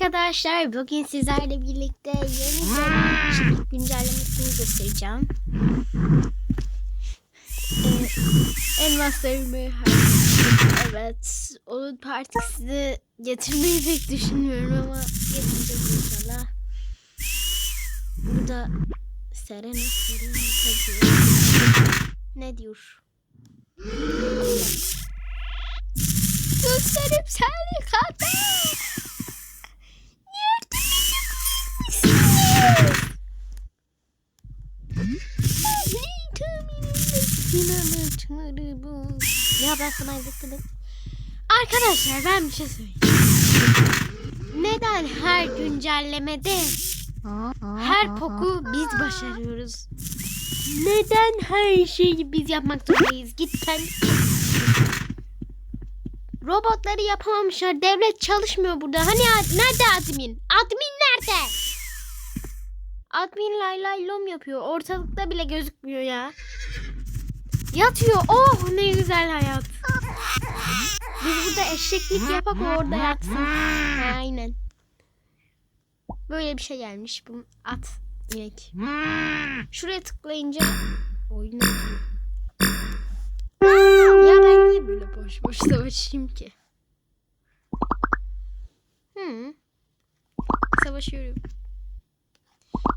Arkadaşlar bugün sizlerle birlikte yeni çiftlik güncellemesini göstereceğim. Ee, elmaslarımı evet onun partisini getirmeyi pek düşünmüyorum ama getireceğiz inşallah. Burada Serena Serena. Ne diyor? Gösterip seni kader. Ya ben sana. Arkadaşlar ben bir şey söyleyeyim. Neden her güncellemede her poku biz başarıyoruz? Neden her şeyi biz yapmak zorundayız? Git kendi Robotları yapamamışlar. Devlet çalışmıyor burada. Hani nerede admin? Admin nerede? Admin lay lay lom yapıyor. Ortalıkta bile gözükmüyor ya. Yatıyor. Oh ne güzel hayat. Biz burada eşeklik yapak orada yatsın. Aynen. Böyle bir şey gelmiş. Bu at inek. Şuraya tıklayınca oyun. Ya ben niye böyle boş boş savaşayım ki? Hı. Savaşıyorum.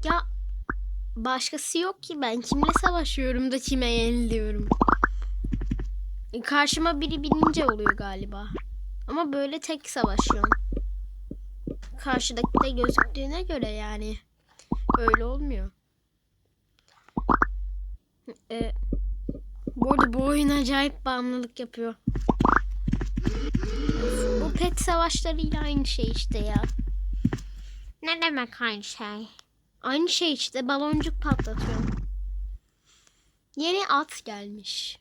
Ya başkası yok ki ben kimle savaşıyorum da kime yeniliyorum. E, Karşıma biri binince oluyor galiba. Ama böyle tek savaşıyorum. Karşıdaki de gözüktüğüne göre yani. Öyle olmuyor. E, bu arada bu oyun acayip bağımlılık yapıyor. Bu pet savaşlarıyla aynı şey işte ya. Ne demek aynı şey? Aynı şey işte baloncuk patlatıyorum. Yeni at gelmiş.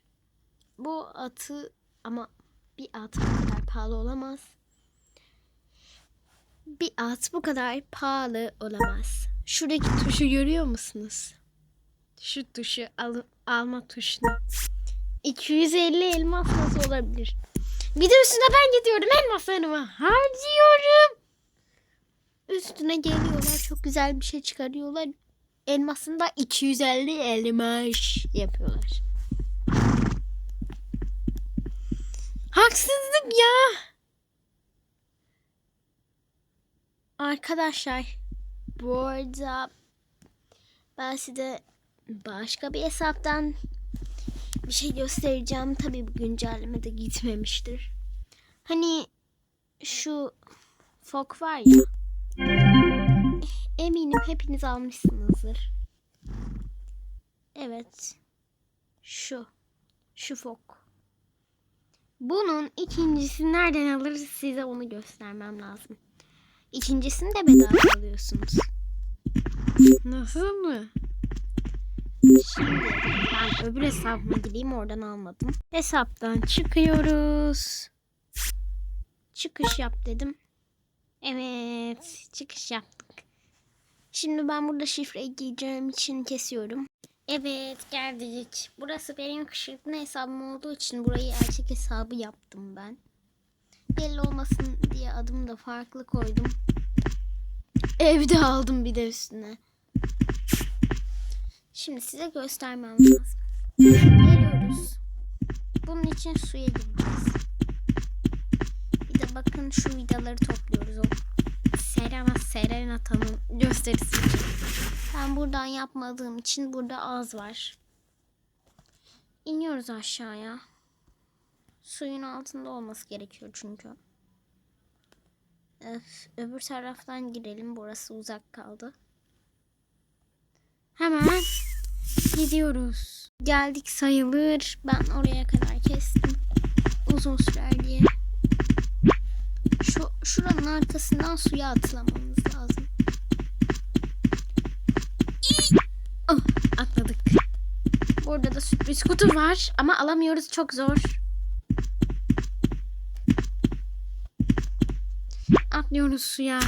Bu atı ama bir at bu kadar pahalı olamaz. Bir at bu kadar pahalı olamaz. Şuradaki tuşu görüyor musunuz? Şu tuşu al alma tuşunu. 250 elmas nasıl olabilir? Bir de üstüne ben gidiyorum elmaslarımı harcıyorum. Üstüne geliyorlar çok güzel bir şey çıkarıyorlar. Elmasında 250 elmas yapıyorlar. Haksızlık ya. Arkadaşlar bu arada ben size başka bir hesaptan bir şey göstereceğim. Tabii bu güncelleme de gitmemiştir. Hani şu fok var ya. Eminim hepiniz almışsınızdır. Evet. Şu. Şu fok. Bunun ikincisini nereden alırız size onu göstermem lazım. İkincisini de bedava alıyorsunuz. Nasıl mı? Şimdi ben öbür hesabıma gideyim oradan almadım. Hesaptan çıkıyoruz. Çıkış yap dedim. Evet çıkış yaptık. Şimdi ben burada şifreyi gireceğim için kesiyorum. Evet geldik. Burası benim kışkırtma hesabım olduğu için burayı erkek hesabı yaptım ben. Belli olmasın diye adımı da farklı koydum. Evde aldım bir de üstüne. Şimdi size göstermem lazım. Geliyoruz. Bunun için suya gireceğiz. Bir de bakın şu vidaları topluyoruz. O Serena Serenata'nın gösterisi. Ben buradan yapmadığım için burada az var. İniyoruz aşağıya. Suyun altında olması gerekiyor çünkü. Öf, öbür taraftan girelim. Burası uzak kaldı. Hemen gidiyoruz. Geldik sayılır. Ben oraya kadar kestim. Uzun sürer diye. Şu şuranın arkasından suya atlamamız lazım. Oh, atladık. Burada da sürpriz kutu var ama alamıyoruz çok zor. Atlıyoruz suya.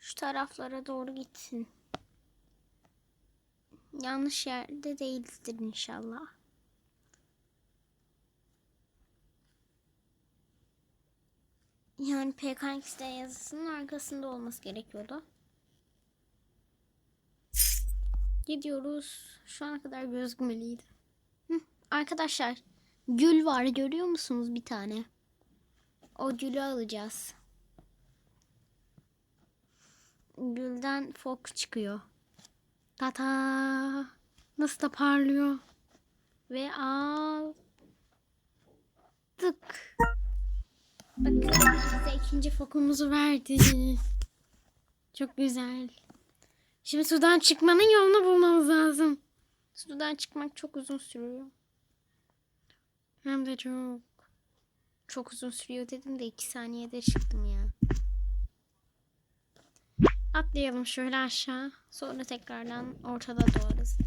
Şu taraflara doğru gitsin. Yanlış yerde değildir inşallah. Yani PKX'de yazısının arkasında olması gerekiyordu. Gidiyoruz. Şu ana kadar gözükmeliydi. Arkadaşlar gül var görüyor musunuz bir tane? O gülü alacağız. Gülden fok çıkıyor. Tata nasıl da parlıyor. Ve aldık. Bakın bize ikinci fokumuzu verdi. Çok güzel. Şimdi sudan çıkmanın yolunu bulmamız lazım. Sudan çıkmak çok uzun sürüyor. Hem de çok. Çok uzun sürüyor dedim de iki saniyede çıktım ya. Atlayalım şöyle aşağı. Sonra tekrardan ortada doğarız.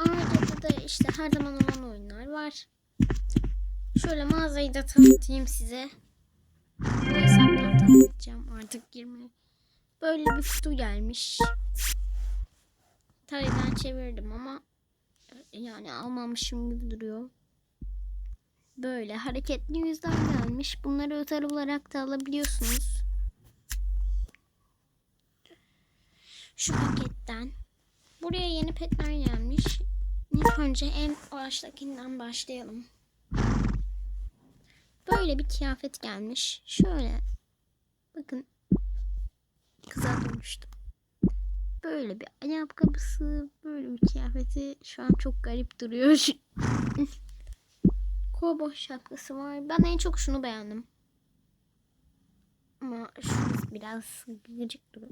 Orada da işte her zaman olan oyunlar var. Şöyle mağazayı da tanıtayım size. Bu hesaptan tanıtacağım artık girmeye. Böyle bir kutu gelmiş. Tarihten çevirdim ama yani almamışım gibi duruyor. Böyle hareketli yüzden gelmiş. Bunları özel olarak da alabiliyorsunuz. Şu paketten. Buraya yeni petler gelmiş. İlk önce en baştakinden başlayalım. Böyle bir kıyafet gelmiş. Şöyle. Bakın. Kıza dönüştüm. Böyle bir ayakkabısı, böyle bir kıyafeti şu an çok garip duruyor. Kovboy şapkası var. Ben en çok şunu beğendim. Ama şurası biraz gıcık duruyor.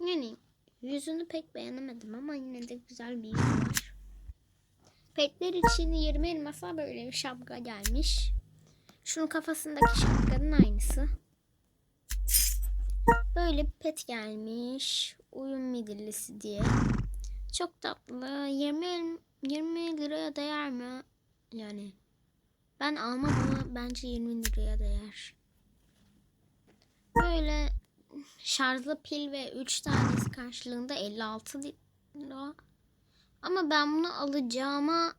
Yani yüzünü pek beğenemedim ama yine de güzel bir yüzü var. Petler için 20 elmasa böyle bir şapka gelmiş. Şunun kafasındaki şapkanın aynısı. Böyle bir pet gelmiş. Uyum midillisi diye. Çok tatlı. 20, el- 20 liraya değer mi? Yani ben almam ama bence 20 liraya değer. Böyle şarjlı pil ve 3 tanesi karşılığında 56 lira. Ama ben bunu alacağıma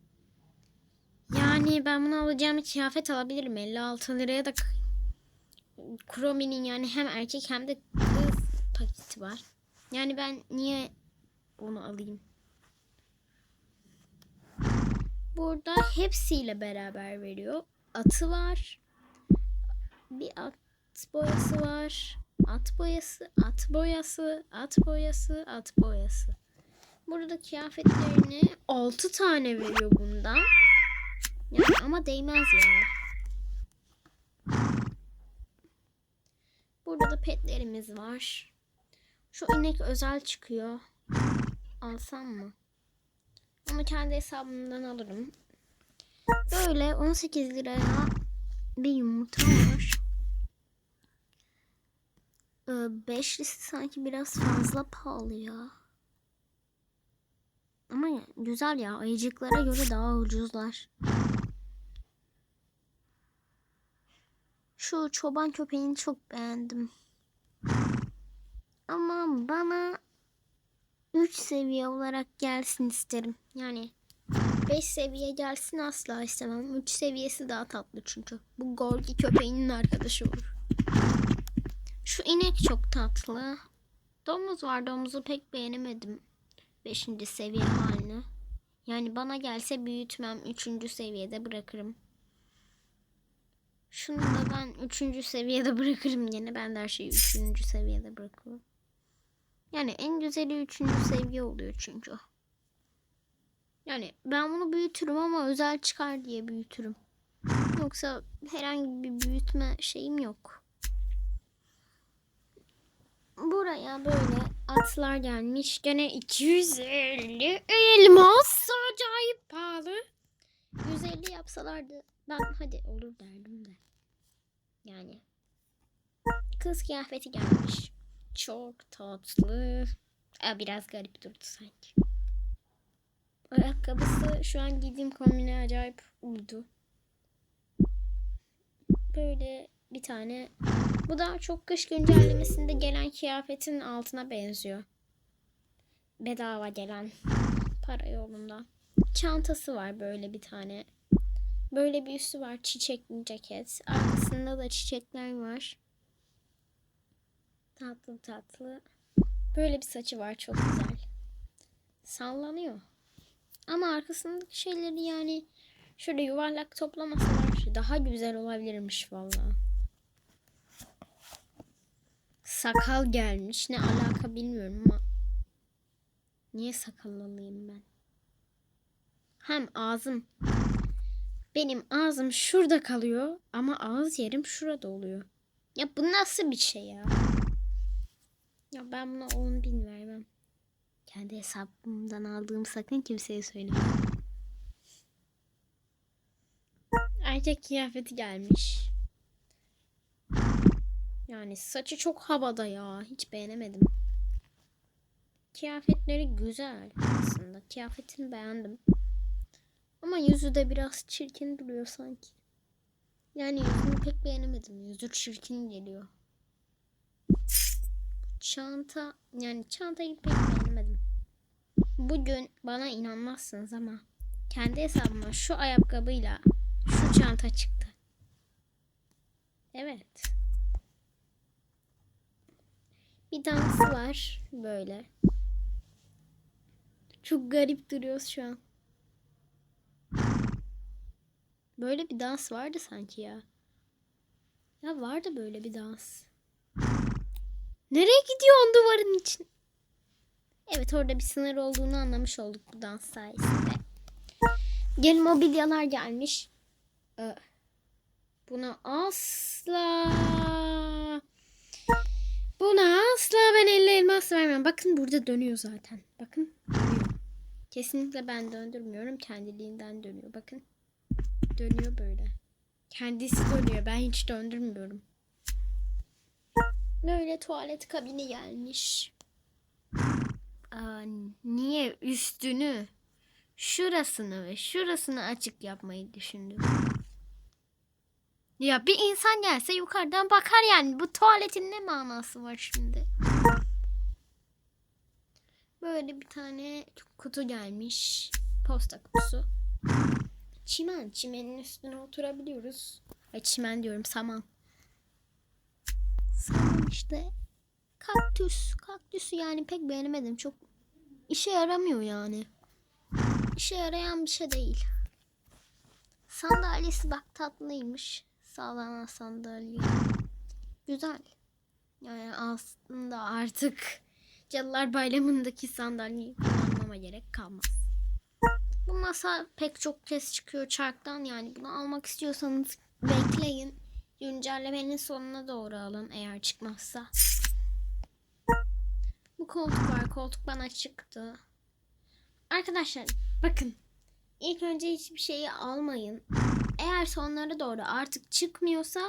yani ben bunu alacağım kıyafet alabilirim. 56 liraya da k- Chrome'nin yani hem erkek hem de kız paketi var. Yani ben niye onu alayım? Burada hepsiyle beraber veriyor. Atı var. Bir at boyası var. At boyası, at boyası, at boyası, at boyası. Burada kıyafetlerini 6 tane veriyor bundan. Yani ama değmez ya. Burada da petlerimiz var. Şu inek özel çıkıyor. Alsam mı? Onu kendi hesabımdan alırım. Böyle 18 liraya bir yumurta var. Ee, beşlisi sanki biraz fazla pahalı ya. Ama güzel ya. Ayıcıklara göre daha ucuzlar. Şu çoban köpeğini çok beğendim. Ama bana 3 seviye olarak gelsin isterim. Yani 5 seviye gelsin asla istemem. 3 seviyesi daha tatlı çünkü. Bu Gorgi köpeğinin arkadaşı olur. Şu inek çok tatlı. Domuz var. Domuzu pek beğenemedim. 5. seviye halini. Yani bana gelse büyütmem. 3. seviyede bırakırım. Şunu da ben 3. seviyede bırakırım yine. Ben de her şeyi 3. seviyede bırakıyorum. Yani en güzeli 3. seviye oluyor çünkü. Yani ben bunu büyütürüm ama özel çıkar diye büyütürüm. Yoksa herhangi bir büyütme şeyim yok. Buraya böyle atlar gelmiş. Gene 250 elmas acayip pahalı. 150 yapsalardı ben hadi olur derdim de. Yani kız kıyafeti gelmiş. Çok tatlı. Aa, biraz garip durdu sanki. Ayakkabısı şu an giydiğim kombine acayip uydu. Böyle bir tane. Bu da çok kış güncellemesinde gelen kıyafetin altına benziyor. Bedava gelen para yolunda. Çantası var böyle bir tane. Böyle bir üstü var. Çiçekli ceket. Arkasında da çiçekler var. Tatlı tatlı. Böyle bir saçı var. Çok güzel. Sallanıyor. Ama arkasındaki şeyleri yani şöyle yuvarlak toplamasalar daha güzel olabilirmiş vallahi. Sakal gelmiş. Ne alaka bilmiyorum ama. Niye sakallılıyım ben? Hem ağzım. Benim ağzım şurada kalıyor ama ağız yerim şurada oluyor. Ya bu nasıl bir şey ya? Ya ben buna 10 bin vermem. Kendi hesabımdan aldığım sakın kimseye söyleme. Erkek kıyafeti gelmiş. Yani saçı çok havada ya. Hiç beğenemedim. Kıyafetleri güzel aslında. Kıyafetini beğendim. Ama yüzü de biraz çirkin duruyor sanki. Yani yüzünü pek beğenemedim. Yüzü çirkin geliyor. Çanta yani çantayı pek beğenemedim. Bugün bana inanmazsınız ama kendi hesabıma şu ayakkabıyla şu çanta çıktı. Evet. Bir dansı var böyle. Çok garip duruyoruz şu an. Böyle bir dans vardı sanki ya. Ya vardı böyle bir dans. Nereye gidiyor on duvarın için? Evet orada bir sınır olduğunu anlamış olduk bu dans sayesinde. Gel mobilyalar gelmiş. Ee, buna asla buna asla ben elle elmas vermem. Bakın burada dönüyor zaten. Bakın. Kesinlikle ben döndürmüyorum. Kendiliğinden dönüyor. Bakın. Dönüyor böyle. Kendisi dönüyor. Ben hiç döndürmüyorum. Böyle tuvalet kabini gelmiş. Aa, niye üstünü, şurasını ve şurasını açık yapmayı düşündüm? Ya bir insan gelse yukarıdan bakar yani. Bu tuvaletin ne manası var şimdi? Böyle bir tane kutu gelmiş. Posta kutusu. Çimen. Çimenin üstüne oturabiliyoruz. Ay çimen diyorum saman. Saman işte. Kaktüs. Kaktüsü yani pek beğenemedim. Çok işe yaramıyor yani. İşe yarayan bir şey değil. Sandalyesi bak tatlıymış. Sağlanan sandalye. Güzel. Yani aslında artık Cadılar Bayramı'ndaki sandalyeyi kullanmama gerek kalmaz. Bu masa pek çok kez çıkıyor çarktan yani bunu almak istiyorsanız bekleyin. Güncellemenin sonuna doğru alın eğer çıkmazsa. Bu koltuk var. Koltuk bana çıktı. Arkadaşlar bakın. İlk önce hiçbir şeyi almayın. Eğer sonlara doğru artık çıkmıyorsa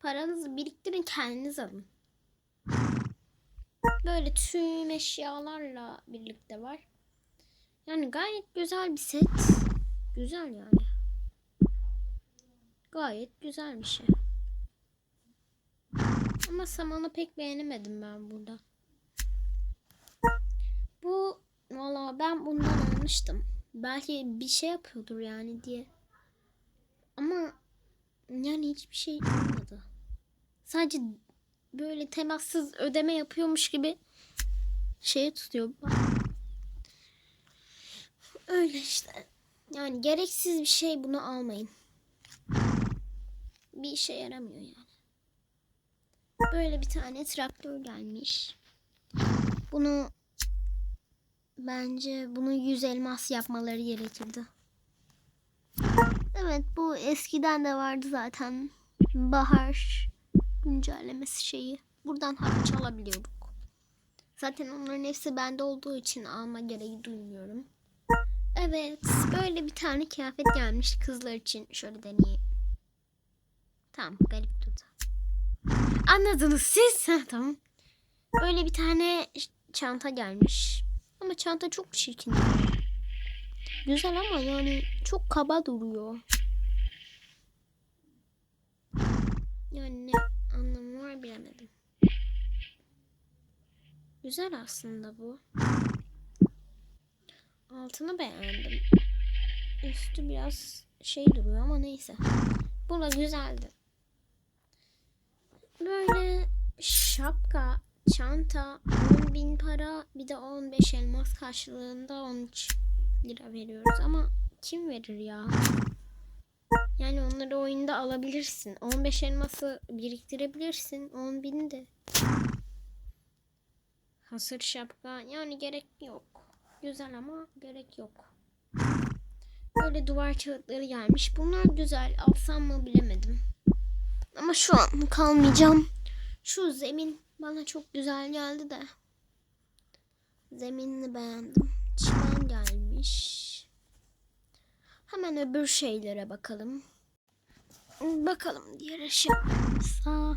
paranızı biriktirin kendiniz alın. Böyle tüm eşyalarla birlikte var. Yani gayet güzel bir set. Güzel yani. Gayet güzel bir şey. Ama samanı pek beğenemedim ben burada. Bu valla ben bundan almıştım. Belki bir şey yapıyordur yani diye. Ama yani hiçbir şey olmadı. Sadece böyle temassız ödeme yapıyormuş gibi şeye tutuyor. Öyle işte. Yani gereksiz bir şey bunu almayın. Bir işe yaramıyor yani. Böyle bir tane traktör gelmiş. Bunu bence bunu 100 elmas yapmaları gerekirdi. Evet bu eskiden de vardı zaten. Bahar güncellemesi şeyi. Buradan harç alabiliyorduk. Zaten onların hepsi bende olduğu için alma gereği duymuyorum. Evet böyle bir tane kıyafet gelmiş kızlar için. Şöyle deneyeyim. Tamam garip durdu. Anladınız siz. Tamam. Böyle bir tane çanta gelmiş. Ama çanta çok çirkin. Güzel ama yani çok kaba duruyor. Yani ne anlamı var bilemedim. Güzel aslında bu. Altını beğendim. Üstü biraz şey duruyor ama neyse. Bu da güzeldi. Böyle şapka, çanta, 10 bin para bir de 15 elmas karşılığında 13 lira veriyoruz ama kim verir ya? Yani onları oyunda alabilirsin. 15 elması biriktirebilirsin. 10 bin de. Hasır şapka yani gerek yok. Güzel ama gerek yok. Böyle duvar kağıtları gelmiş. Bunlar güzel. Alsam mı bilemedim. Ama şu an kalmayacağım. Şu zemin bana çok güzel geldi de. Zeminini beğendim. Çimen gelmiş. Hemen öbür şeylere bakalım. Bakalım diğer eşyalarımıza.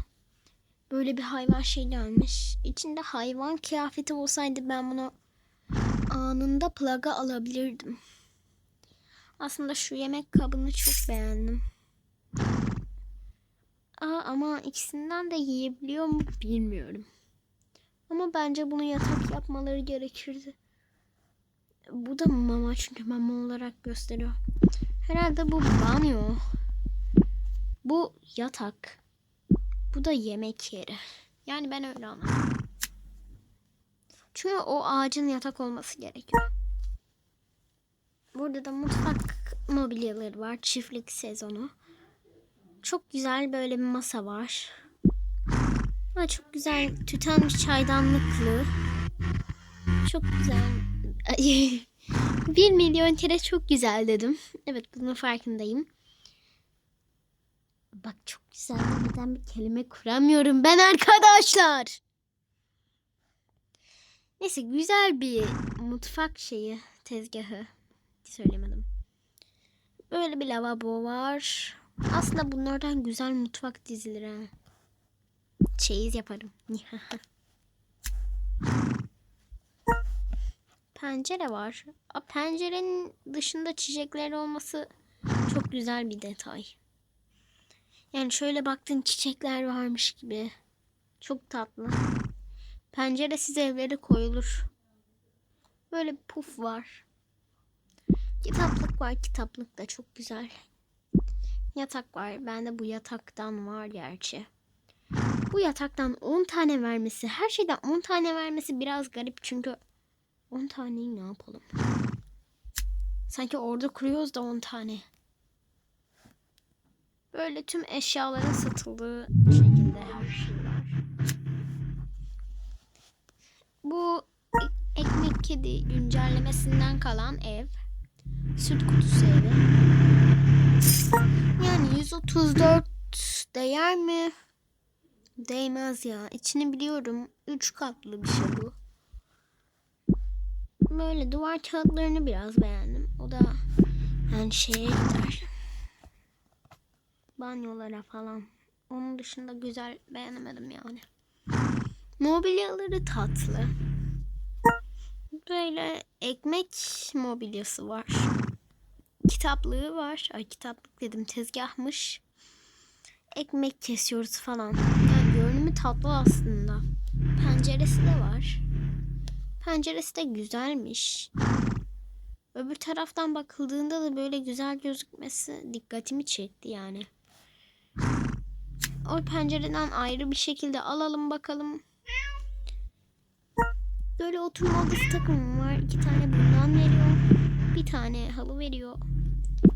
Böyle bir hayvan şey gelmiş. İçinde hayvan kıyafeti olsaydı ben bunu anında plaga alabilirdim. Aslında şu yemek kabını çok beğendim. Aa, ama ikisinden de yiyebiliyor mu bilmiyorum. Ama bence bunu yatak yapmaları gerekirdi. Bu da mama çünkü mama olarak gösteriyor. Herhalde bu banyo. Bu yatak. Bu da yemek yeri. Yani ben öyle anladım. Çünkü o ağacın yatak olması gerekiyor. Burada da mutfak mobilyaları var. Çiftlik sezonu. Çok güzel böyle bir masa var. Ha, çok güzel tüten bir çaydanlıklı. Çok güzel. Bir milyon kere çok güzel dedim. Evet bunun farkındayım. Bak çok güzel demeden bir kelime kuramıyorum ben arkadaşlar. Neyse güzel bir mutfak şeyi tezgahı. Söylemedim. Böyle bir lavabo var. Aslında bunlardan güzel mutfak dizilir ha. Çeyiz yaparım. Pencere var. A, pencerenin dışında çiçekler olması çok güzel bir detay. Yani şöyle baktın çiçekler varmış gibi. Çok tatlı. Penceresiz evlere koyulur. Böyle bir puf var. Kitaplık var. Kitaplık da çok güzel. Yatak var. Bende bu yataktan var gerçi. Bu yataktan 10 tane vermesi, her şeyden 10 tane vermesi biraz garip çünkü 10 taneyi ne yapalım? Sanki orada kuruyoruz da 10 tane. Böyle tüm eşyaların satıldığı şekilde her şey var. Bu ekmek kedi güncellemesinden kalan ev. Süt kutusu evi. Yani 134 değer mi? Değmez ya. İçini biliyorum. 3 katlı bir şey bu. Böyle duvar kağıtlarını biraz beğendim. O da yani şeye gider. Banyolara falan. Onun dışında güzel beğenemedim yani. Mobilyaları tatlı. Böyle ekmek mobilyası var. Kitaplığı var. Ay kitaplık dedim tezgahmış. Ekmek kesiyoruz falan. Yani görünümü tatlı aslında. Penceresi de var. Penceresi de güzelmiş. Öbür taraftan bakıldığında da böyle güzel gözükmesi dikkatimi çekti yani. O pencereden ayrı bir şekilde alalım bakalım. Böyle oturma odası takımı var. İki tane bundan veriyor. Bir tane halı veriyor.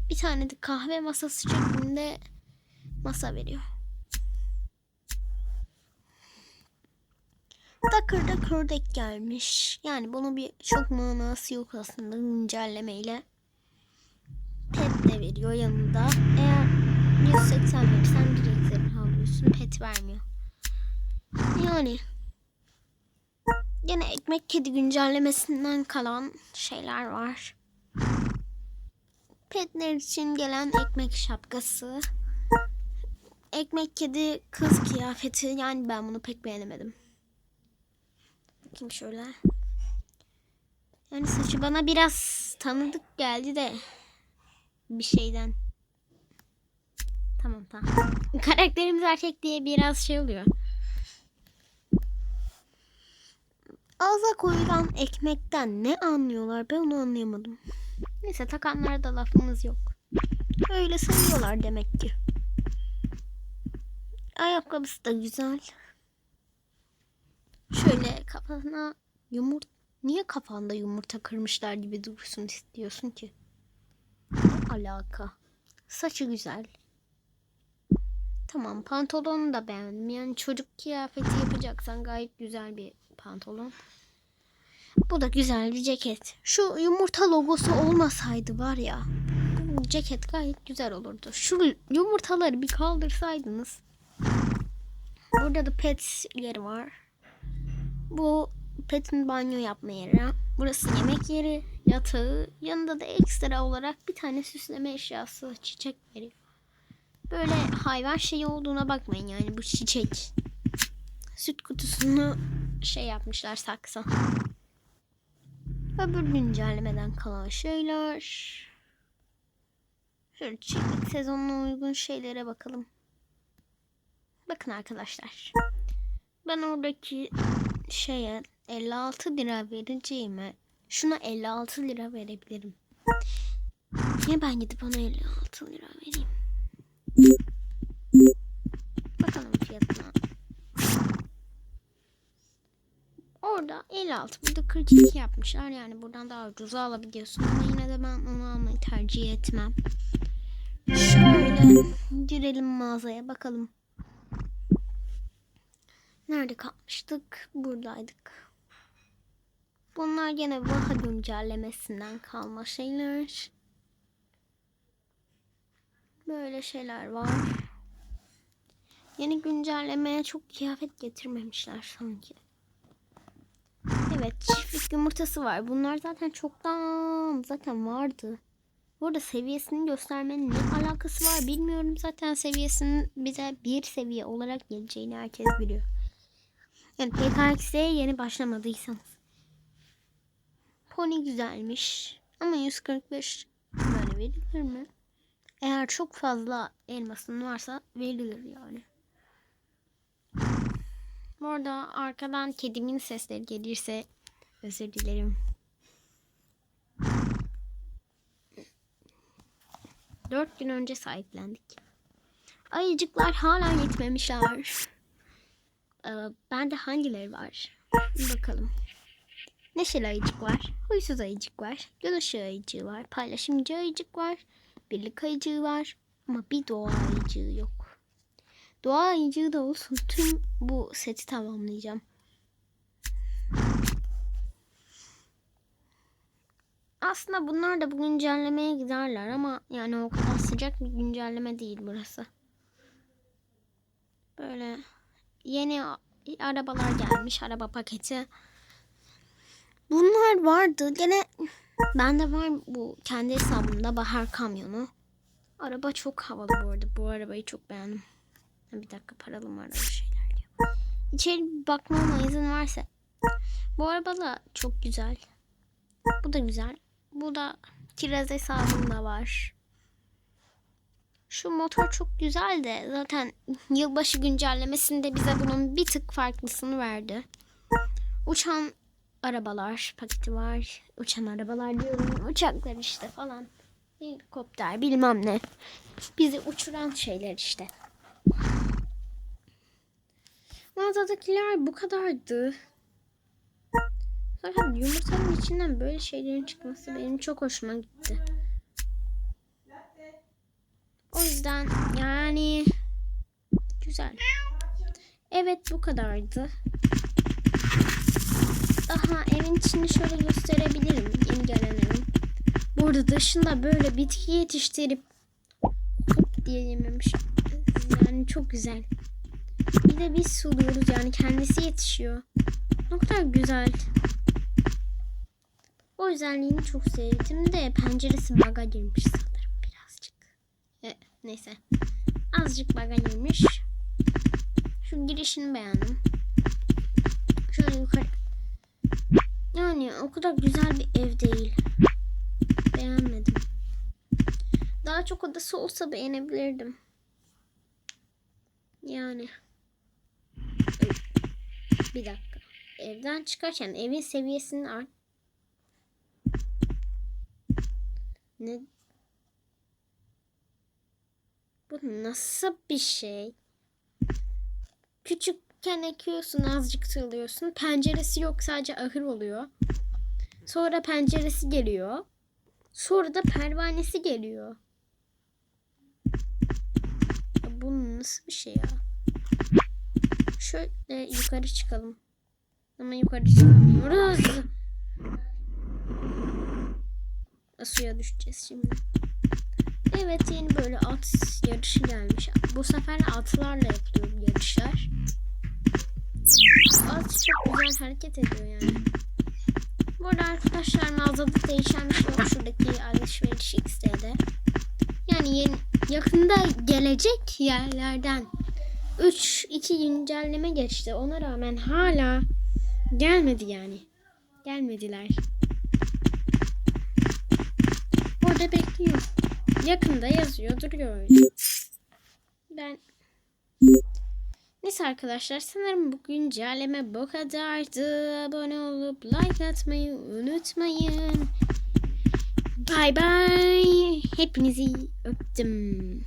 Bir tane de kahve masası şeklinde masa veriyor. Dakır dakır dek gelmiş. Yani bunun bir çok manası yok aslında güncellemeyle. Pet de veriyor yanında. Eğer 180 verirsen direkt zırh alıyorsun. Pet vermiyor. Yani Yine ekmek kedi güncellemesinden kalan şeyler var. Petler için gelen ekmek şapkası. Ekmek kedi kız kıyafeti. Yani ben bunu pek beğenemedim. Bakayım şöyle. Yani saçı bana biraz tanıdık geldi de bir şeyden. Tamam tamam. Karakterimiz erkek diye biraz şey oluyor. Ağza koyulan ekmekten ne anlıyorlar ben onu anlayamadım. Neyse takanlara da lafımız yok. Öyle seviyorlar demek ki. Ayakkabısı da güzel. Şöyle kafana yumurta... Niye kafanda yumurta kırmışlar gibi dursun istiyorsun ki? Alaka? Saçı güzel. Tamam pantolonu da beğendim. Yani çocuk kıyafeti yapacaksan gayet güzel bir pantolon. Bu da güzel bir ceket. Şu yumurta logosu olmasaydı var ya. Ceket gayet güzel olurdu. Şu yumurtaları bir kaldırsaydınız. Burada da pet yeri var. Bu petin banyo yapma yeri. Burası yemek yeri, yatağı. Yanında da ekstra olarak bir tane süsleme eşyası, çiçek veriyor. Böyle hayvan şeyi olduğuna bakmayın yani bu çiçek. Süt kutusunu şey yapmışlar saksı. Öbür güncellemeden kalan şeyler. Şöyle çiftlik sezonuna uygun şeylere bakalım. Bakın arkadaşlar. Ben oradaki şeye 56 lira vereceğime şuna 56 lira verebilirim. Niye ben gidip ona 56 lira vereyim? Bakalım fiyatına. Orada 56 burada 42 yapmışlar. Yani buradan daha ucuza alabiliyorsun. Ama yine de ben onu almayı tercih etmem. Şöyle girelim mağazaya bakalım. Nerede kalmıştık? Buradaydık. Bunlar gene Vaha güncellemesinden kalma şeyler. Böyle şeyler var. Yeni güncellemeye çok kıyafet getirmemişler sanki. Evet çiftlik yumurtası var. Bunlar zaten çoktan zaten vardı. Burada seviyesini göstermenin ne alakası var bilmiyorum. Zaten seviyesinin bize bir seviye olarak geleceğini herkes biliyor. Yani PKX'ye yeni başlamadıysanız. Pony güzelmiş. Ama 145 böyle verilir mi? Eğer çok fazla elmasın varsa verilir yani. Bu arada arkadan kedimin sesleri gelirse özür dilerim. Dört gün önce sahiplendik. Ayıcıklar hala yetmemişler. Ee, bende hangileri var? Bir bakalım. Neşeli ayıcık var. Huysuz ayıcık var. Işığı ayıcığı var. Paylaşımcı ayıcık var. Birlik ayıcığı var. Ama bir doğa ayıcığı yok. Doğa ayıcığı da olsun. Tüm bu seti tamamlayacağım. Aslında bunlar da bu güncellemeye giderler ama yani o kadar sıcak bir güncelleme değil burası. Böyle yeni arabalar gelmiş. Araba paketi. Bunlar vardı. Gene bende var bu kendi hesabımda bahar kamyonu. Araba çok havalı bu arada. Bu arabayı çok beğendim. Bir dakika paralı mı araba şeyler diyor. İçeri bir bakmama izin varsa. Bu araba da çok güzel. Bu da güzel. Bu da kiraz hesabımda var. Şu motor çok güzel de zaten yılbaşı güncellemesinde bize bunun bir tık farklısını verdi. Uçan arabalar paketi var. Uçan arabalar diyorum. Uçaklar işte falan. Helikopter bilmem ne. Bizi uçuran şeyler işte. Mağazadakiler bu kadardı. Zaten yumurtanın içinden böyle şeylerin çıkması benim çok hoşuma gitti. O yüzden yani güzel. Evet bu kadardı. Daha evin içini şöyle gösterebilirim. Yeni gelen evin. Burada dışında böyle bitki yetiştirip hop diye yememiş. Yani çok güzel. Bir de biz suluyoruz yani kendisi yetişiyor. Ne kadar güzel. O özelliğini çok sevdim de penceresi baga girmiş neyse. Azıcık baga girmiş. Şu girişini beğendim. Şöyle yukarı. Yani o kadar güzel bir ev değil. Beğenmedim. Daha çok odası olsa beğenebilirdim. Yani. Bir dakika. Evden çıkarken evin seviyesini art. Ne? Bu nasıl bir şey? Küçükken ekiyorsun azıcık tığlıyorsun. Penceresi yok sadece ahır oluyor. Sonra penceresi geliyor. Sonra da pervanesi geliyor. Ya bu nasıl bir şey ya? Şöyle yukarı çıkalım. Ama yukarı çıkamıyoruz. Suya düşeceğiz şimdi. Evet yeni böyle at yarışı gelmiş. Bu sefer atlarla yapılıyor yarışlar. At çok güzel hareket ediyor yani. Bu arada arkadaşlar mağazada değişen bir şey yok şuradaki alışveriş X'de. Yani yeni, yakında gelecek yerlerden 3 2 güncelleme geçti. Ona rağmen hala gelmedi yani. Gelmediler. Orada bekliyor. Yakında yazıyor duruyor öyle. Ben Neyse arkadaşlar sanırım bu güncelleme bu kadardı. Abone olup like atmayı unutmayın. Bye bye. Hepinizi öptüm.